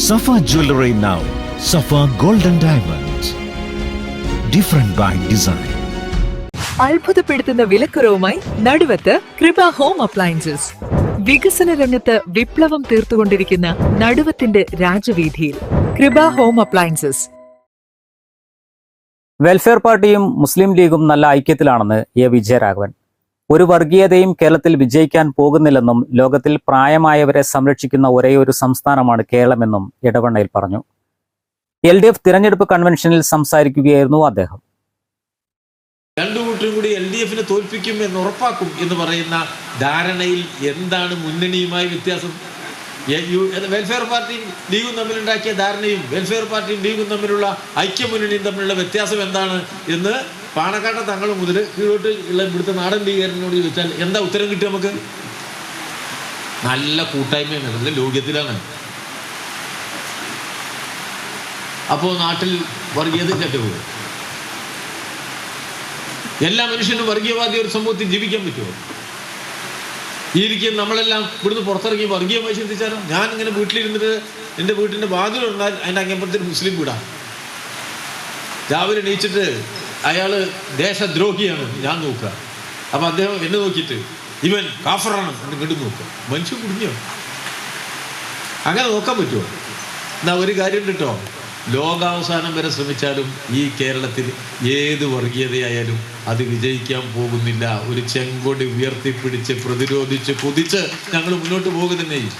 Safa jewellery now Safa golden diamonds different by design അത്ഭുതപ്പെടുത്തുന്ന വിലക്കുറവുമായി നടുവത്ത് കൃപ ഹോം അപ്ലയൻസസ് വികസന രംഗത്ത് വിപ്ലവം തീർത്തുകൊണ്ടിരിക്കുന്ന നടുവത്തിന്റെ രാജവീതിയിൽ കൃപ ഹോം അപ്ലയൻസസ് വെൽഫെയർ പാർട്ടിയും മുസ്ലിം ലീഗും നല്ല ഐക്യത്തിലാണെന്ന് എ. വിജയരാഘവൻ. ഒരു വർഗീയതയും കേരളത്തിൽ വിജയിക്കാൻ പോകുന്നില്ലെന്നും ലോകത്തിൽ പ്രായമായവരെ സംരക്ഷിക്കുന്ന ഒരേയൊരു സംസ്ഥാനമാണ് കേരളമെന്നും ഇടവണ്ണയിൽ പറഞ്ഞു. എൽ ഡി എഫ് തിരഞ്ഞെടുപ്പ് കൺവെൻഷനിൽ സംസാരിക്കുകയായിരുന്നു അദ്ദേഹം. രണ്ടു കൂട്ടരും കൂടി എൽ ഡി എഫിനെ തോൽപ്പിക്കും എന്ന് ഉറപ്പാക്കും എന്ന് പറയുന്ന ധാരണയിൽ എന്താണ് മുന്നണിയുമായി വ്യത്യാസം? വെൽഫെയർ പാർട്ടിയും ലീഗും തമ്മിലുണ്ടാക്കിയ ധാരണയും വെൽഫെയർ പാർട്ടിയും ലീഗും തമ്മിലുള്ള ഐക്യമുന്നണിയും തമ്മിലുള്ള വ്യത്യാസം എന്താണ് എന്ന് പാണക്കാട്ടെ തങ്ങൾ മുതൽ കീഴോട്ട് ഉള്ള ഇവിടുത്തെ നാടൻ ലീഗറിനോട് ചോദിച്ചാൽ എന്താ ഉത്തരം കിട്ടുക നമുക്ക്? നല്ല കൂട്ടായ്മയാണ്. നല്ല ലോക്യത്തിലാണ് അപ്പോ നാട്ടിൽ വർഗീയതയിലൊക്കെ പോകും എല്ലാ മനുഷ്യനും വർഗീയവാദി ഒരു സമൂഹത്തിൽ ജീവിക്കാൻ പറ്റുമോ? ഇരിക്കും നമ്മളെല്ലാം ഇവിടുന്ന് പുറത്തിറങ്ങി വർഗീയമായി ചിന്തിച്ചാലോ? ഞാൻ ഇങ്ങനെ വീട്ടിലിരുന്നിട്ട് എന്റെ വീട്ടിന്റെ വാതിലുണ്ടാൽ അതിന്റെ അങ്ങപ്പുറത്തിൽ മുസ്ലിം വീടാണ്. രാവിലെ എണീച്ചിട്ട് അയാൾ ദേശദ്രോഹിയാണ്. ഞാൻ നോക്കുക. അപ്പം അദ്ദേഹം എന്നെ നോക്കിയിട്ട് ഇവൻ കാഫറാണ്. എന്ന് കണ്ടു നോക്കുക മനുഷ്യൻ കുടുങ്ങിയോ? അങ്ങനെ നോക്കാൻ പറ്റുമോ? എന്നാ ഒരു കാര്യം കിട്ടോ ലോകാവസാനം വരെ ശ്രമിച്ചാലും ഈ കേരളത്തിൽ ഏത് വർഗീയതയായാലും അത് വിജയിക്കാൻ പോകുന്നില്ല. ഒരു ചെങ്കൊടി ഉയർത്തിപ്പിടിച്ച് പ്രതിരോധിച്ച് കുതിച്ച് ഞങ്ങൾ മുന്നോട്ട് പോകുന്നതന്നെ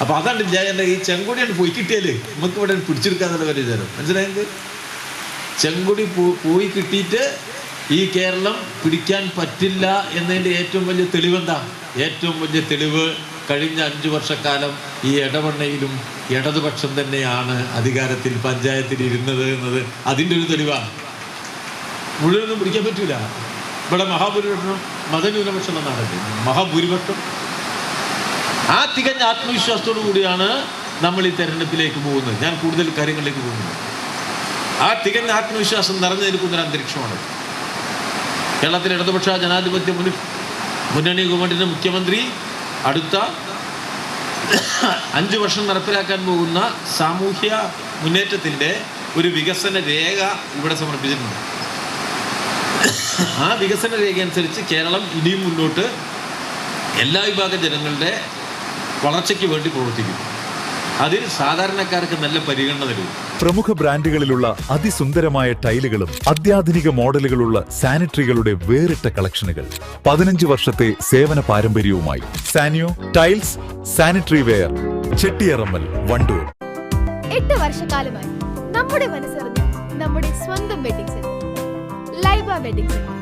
അപ്പൊ അതാണ് എന്റെ ഈ ചെങ്കൊടിയാണ് പോയി കിട്ടിയാൽ നമുക്ക് ഇവിടെ പിടിച്ചെടുക്കാന്നുള്ള വിചാരം. മനസ്സിലായത് ചെങ്കൊടി പോയി കിട്ടിയിട്ട് ഈ കേരളം പിടിക്കാൻ പറ്റില്ല എന്നതിന്റെ ഏറ്റവും വലിയ തെളിവെന്താ? ഏറ്റവും വലിയ തെളിവ് കഴിഞ്ഞ അഞ്ചു വർഷക്കാലം ഈ ഇടവണ്ണയിലും ഇടതുപക്ഷം തന്നെയാണ് അധികാരത്തിൽ പഞ്ചായത്തിൽ ഇരുന്നത് എന്നത് അതിന്റെ ഒരു തെളിവാണ് മുഴുവനൊന്നും പിടിക്കാൻ പറ്റൂല. ഇവിടെ മഹാഭൂരിപക്ഷം മതന്യൂനപക്ഷം എന്നാണ് മഹാഭൂരിപക്ഷം. ആ തികഞ്ഞ ആത്മവിശ്വാസത്തോടു കൂടിയാണ് നമ്മൾ ഈ തെരഞ്ഞെടുപ്പിലേക്ക് പോകുന്നത്. ഞാൻ കൂടുതൽ കാര്യങ്ങളിലേക്ക് പോകുന്നത് ആ തികഞ്ഞ ആത്മവിശ്വാസം നിറഞ്ഞു നിൽക്കുന്ന ഒരു അന്തരീക്ഷമാണ്. കേരളത്തിലെ ഇടതുപക്ഷ ജനാധിപത്യ മുൻ മുന്നണി ഗവൺമെന്റിന്റെ മുഖ്യമന്ത്രി അടുത്ത അഞ്ചു വർഷം നടപ്പിലാക്കാൻ പോകുന്ന സാമൂഹ്യ മുന്നേറ്റത്തിന്റെ ഒരു വികസന രേഖ ഇവിടെ സമർപ്പിച്ചിട്ടുണ്ട്. ആ വികസന രേഖ അനുസരിച്ച് കേരളം ഇനിയും മുന്നോട്ട് എല്ലാ വിഭാഗ ജനങ്ങളുടെ വളർച്ചയ്ക്ക് വേണ്ടി പ്രവർത്തിക്കും അതിൽ സാധാരണക്കാർക്ക് നല്ല പരിഗണന പ്രമുഖ ബ്രാൻഡുകളിലുള്ള അതിസുന്ദരമായ ടൈലുകളും അത്യാധുനിക മോഡലുകളുള്ള സാനിറ്ററികളുടെ വേറിട്ട കളക്ഷനുകൾ. പതിനഞ്ച് വർഷത്തെ സേവന പാരമ്പര്യവുമായി Sanio tiles sanitary ware Chettiyarammal Wandoor. എട്ട് വർഷക്കാലമായി നമ്മുടെ മനസ്സറിഞ്ഞ് നമ്മുടെ സ്വന്തം wedding centre Laiba wedding centre.